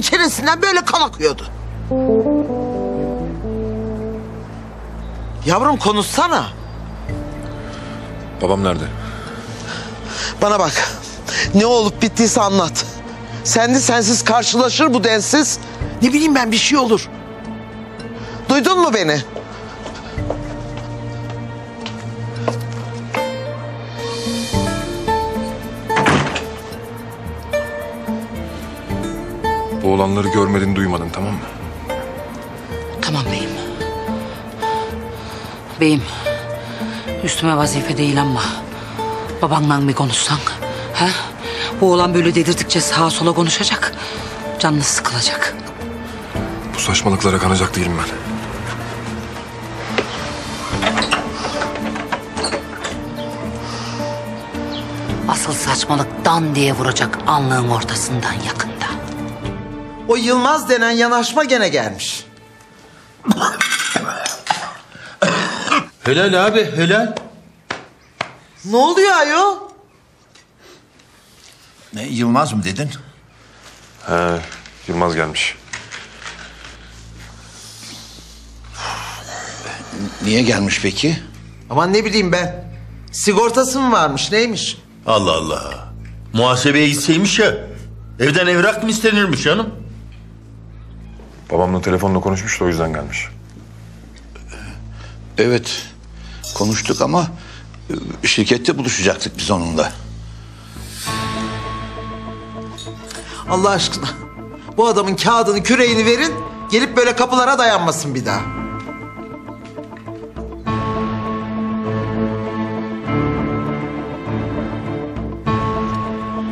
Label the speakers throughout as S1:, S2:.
S1: çenesinden böyle kan akıyordu. Yavrum konuşsana.
S2: Babam nerede?
S1: Bana bak. Ne olup bittiyse anlat. Sendi sensiz karşılaşır bu densiz. Ne bileyim ben bir şey olur. Duydun mu beni?
S2: Bu olanları görmedin duymadın tamam mı?
S3: Tamam beyim. Beyim. Üstüme vazife değil ama. Babanla bir konuşsan. He? Bu oğlan böyle dedirdikçe sağa sola konuşacak. Canınız sıkılacak.
S2: Bu saçmalıklara kanacak değilim ben.
S3: Asıl saçmalık dan diye vuracak anlığın ortasından yakında.
S1: O Yılmaz denen yanaşma gene gelmiş.
S4: Helal abi helal.
S1: Ne oluyor ayol?
S4: Ne Yılmaz mı dedin?
S2: He, Yılmaz gelmiş.
S4: Niye gelmiş peki?
S1: Aman ne bileyim ben. Sigortası mı varmış neymiş?
S5: Allah Allah. Muhasebeye gitseymiş ya. Evden evrak mı istenirmiş canım?
S2: Babamla telefonla konuşmuş da o yüzden gelmiş.
S4: Evet. Konuştuk ama e, şirkette buluşacaktık biz onunla.
S1: Allah aşkına. Bu adamın kağıdını küreğini verin. Gelip böyle kapılara dayanmasın bir daha.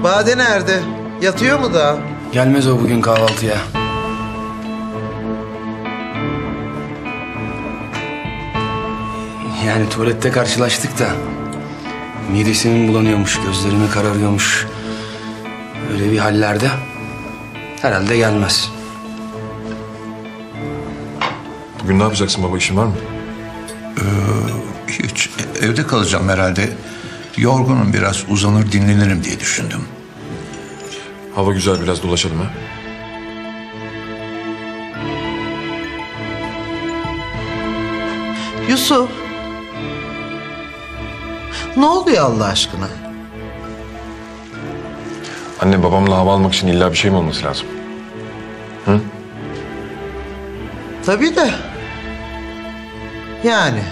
S1: Bade nerede? Yatıyor mu daha?
S6: Gelmez o bugün kahvaltıya. Yani tuvalette karşılaştık da... ...midesinin bulanıyormuş, gözlerimi kararıyormuş. Öyle bir hallerde... ...herhalde gelmez.
S2: Bugün ne yapacaksın baba işin var mı?
S4: Hiç e, evde kalacağım herhalde. Yorgunum biraz uzanır dinlenirim diye düşündüm.
S2: Hava güzel biraz dolaşalım ha.
S1: Yusuf. Ne oluyor Allah aşkına?
S2: Anne babamla hava almak için illa bir şey mi olması lazım?
S1: Tabii de. Yani.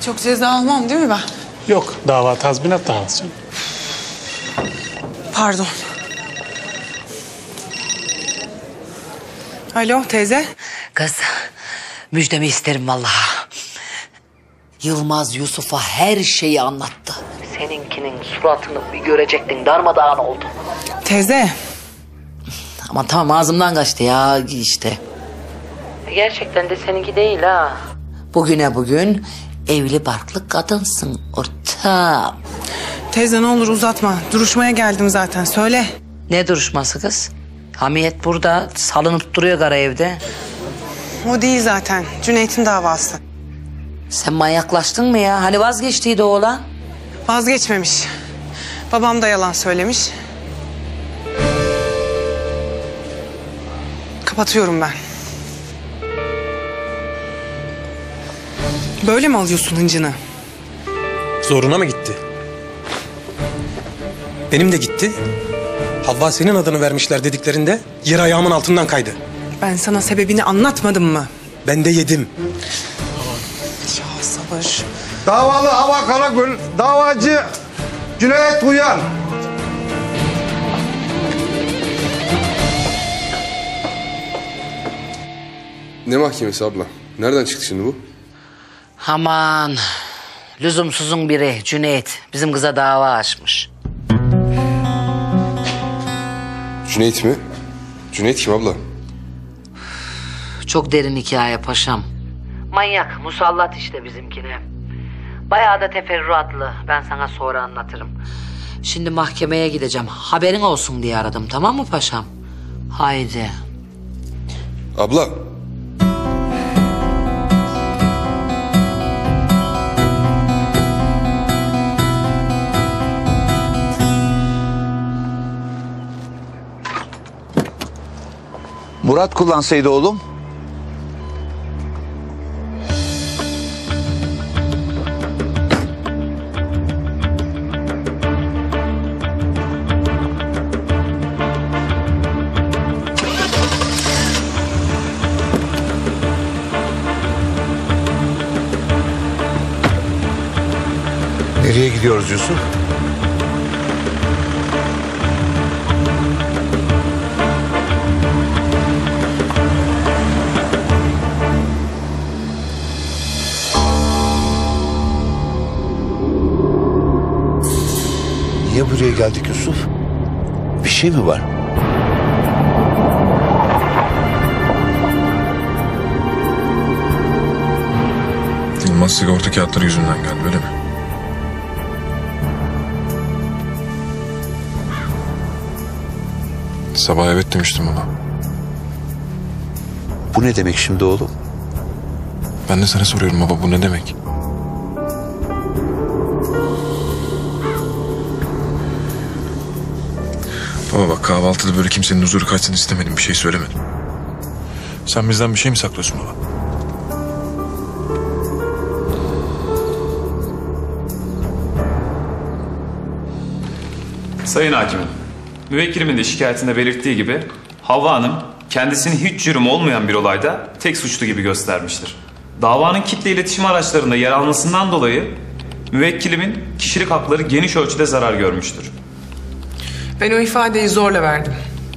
S7: Çok ceza almam değil mi ben?
S8: Yok dava tazminat davası canım.
S7: Pardon. Alo teyze.
S3: Kız müjdemi isterim vallahi. Yılmaz Yusuf'a her şeyi anlattı. Seninkinin suratını bir görecektin darmadağın oldu.
S7: Teyze.
S3: Ama tamam ağzımdan kaçtı ya işte. Gerçekten de seninki değil ha. Bugüne bugün evli barklı kadınsın ortam.
S7: Teyze ne olur uzatma. Duruşmaya geldim zaten. Söyle.
S3: Ne duruşması kız? Hamiyet burada salınıp duruyor kara evde.
S7: O değil zaten. Cüneyt'in davası.
S3: Sen manyaklaştın mı ya? Hani vazgeçtiydi oğlan?
S7: Vazgeçmemiş. Babam da yalan söylemiş. Kapatıyorum ben. Böyle mi alıyorsun hıncını?
S8: Zoruna mı gitti? Benim de gitti. Havva senin adını vermişler dediklerinde yer ayağımın altından kaydı.
S7: Ben sana sebebini anlatmadım mı?
S8: Ben de yedim.
S7: Ya sabır.
S9: Davalı Hava Karagül, davacı Cüneyt Uyan.
S10: Ne mahkemesi abla? Nereden çıktı şimdi bu?
S3: Aman lüzumsuzun biri Cüneyt bizim kıza dava açmış.
S10: Cüneyt mi? Cüneyt kim abla?
S3: Çok derin hikaye paşam. Manyak musallat işte bizimkine. Bayağı da teferruatlı ben sana sonra anlatırım. Şimdi mahkemeye gideceğim haberin olsun diye aradım tamam mı paşam? Haydi.
S10: Abla.
S11: Murat kullansaydı oğlum. Nereye gidiyoruz Yusuf? Niye buraya geldik Yusuf? Bir şey mi var?
S2: Yılmaz sigorta kağıtları yüzünden geldi öyle mi? Sabah evet demiştim baba.
S11: Bu ne demek şimdi oğlum?
S2: Ben de sana soruyorum baba bu ne demek? Baba bak kahvaltıda böyle kimsenin huzuru kaçsın istemedim bir şey söylemedim. Sen bizden bir şey mi saklıyorsun baba?
S12: Sayın Hakimim, müvekkilimin de şikayetinde belirttiği gibi Havva Hanım kendisini hiç cürüm olmayan bir olayda tek suçlu gibi göstermiştir. Davanın kitle iletişim araçlarında yer almasından dolayı müvekkilimin kişilik hakları geniş ölçüde zarar görmüştür.
S13: Ben o ifadeyi zorla verdim.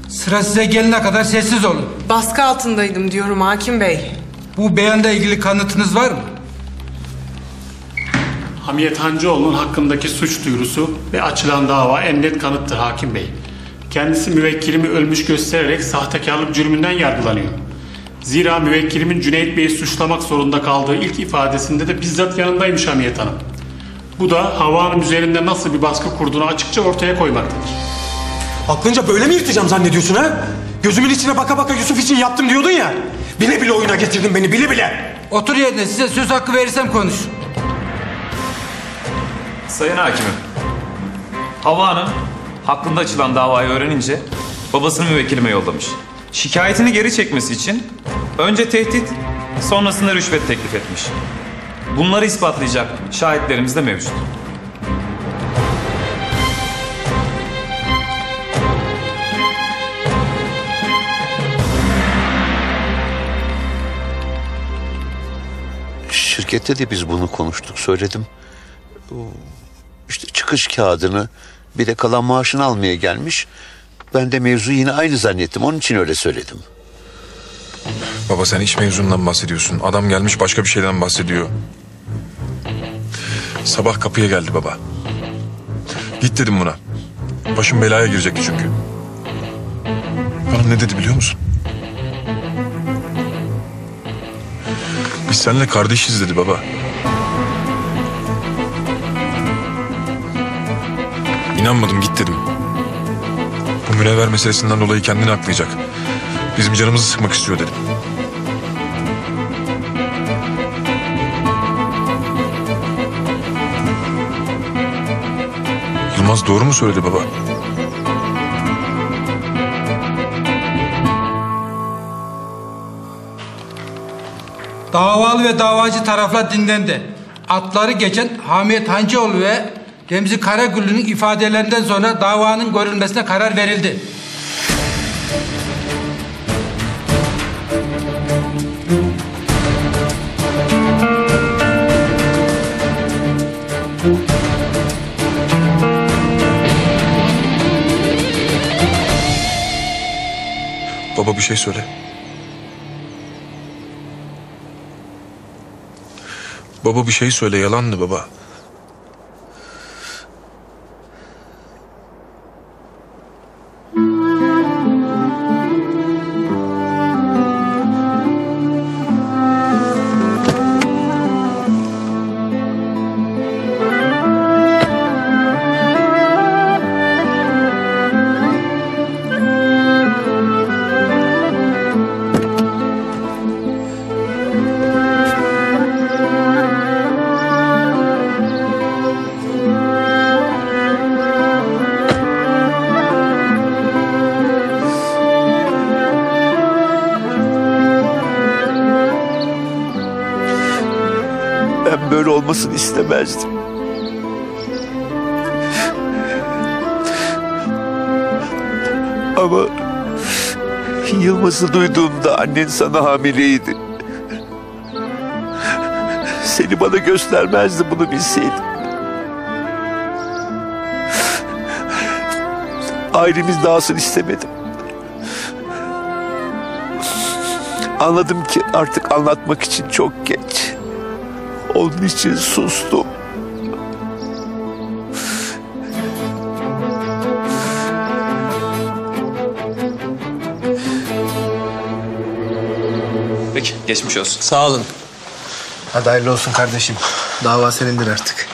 S14: Sıra size gelene kadar sessiz olun.
S13: Baskı altındaydım diyorum hakim bey.
S14: Bu beyanla ilgili kanıtınız var mı?
S7: Hamiyet Hancıoğlu'nun hakkındaki suç duyurusu ve açılan dava en net kanıttır hakim bey. Kendisi müvekkilimi ölmüş göstererek sahtekarlık cürmünden yargılanıyor. Zira müvekkilimin Cüneyt Bey'i suçlamak zorunda kaldığı ilk ifadesinde de bizzat yanındaymış Hamiyet Hanım. Bu da Havva Hanım üzerinde nasıl bir baskı kurduğunu açıkça ortaya koymaktadır.
S8: Aklınca böyle mi yırtacağım zannediyorsun ha? Gözümün içine baka baka Yusuf için yaptım diyordun ya. Bile bile oyuna getirdin beni bile bile.
S14: Otur yerine size söz hakkı verirsem konuş.
S12: Sayın Hakimim, Havva Hanım hakkında açılan davayı öğrenince babasını müvekkilime yollamış. Şikayetini geri çekmesi için önce tehdit, sonrasında rüşvet teklif etmiş. Bunları ispatlayacak şahitlerimiz de mevcut.
S11: Şirkette de biz bunu konuştuk söyledim. İşte çıkış kağıdını bir de kalan maaşını almaya gelmiş. Ben de mevzu yine aynı zannettim. Onun için öyle söyledim.
S2: Baba sen iş mevzundan bahsediyorsun. Adam gelmiş başka bir şeyden bahsediyor. Sabah kapıya geldi baba. Git dedim buna. Başım belaya girecekti çünkü. Bana ne dedi biliyor musun? Seninle kardeşiz dedi baba. İnanmadım git dedim. Bu münevver meselesinden dolayı kendini aklayacak. Bizim canımızı sıkmak istiyor dedim. Yılmaz doğru mu söyledi baba?
S14: Davalı ve davacı taraflar dinlendi. Atları geçen Hamiyet Hancıoğlu ve Remzi Karagüllü'nün ifadelerinden sonra davanın görülmesine karar verildi.
S2: Baba bir şey söyle. Baba bir şey söyle yalandı baba.
S11: Olmasını istemezdim. Ama Yılmaz'ı duyduğumda annen sana hamileydi. Seni bana göstermezdi bunu bilseydim. Ailemiz dağılsın istemedim. Anladım ki artık anlatmak için çok geç. Onun için sustum.
S12: Peki geçmiş olsun.
S6: Sağ olun. Hadi hayırlı olsun kardeşim. Dava senindir artık.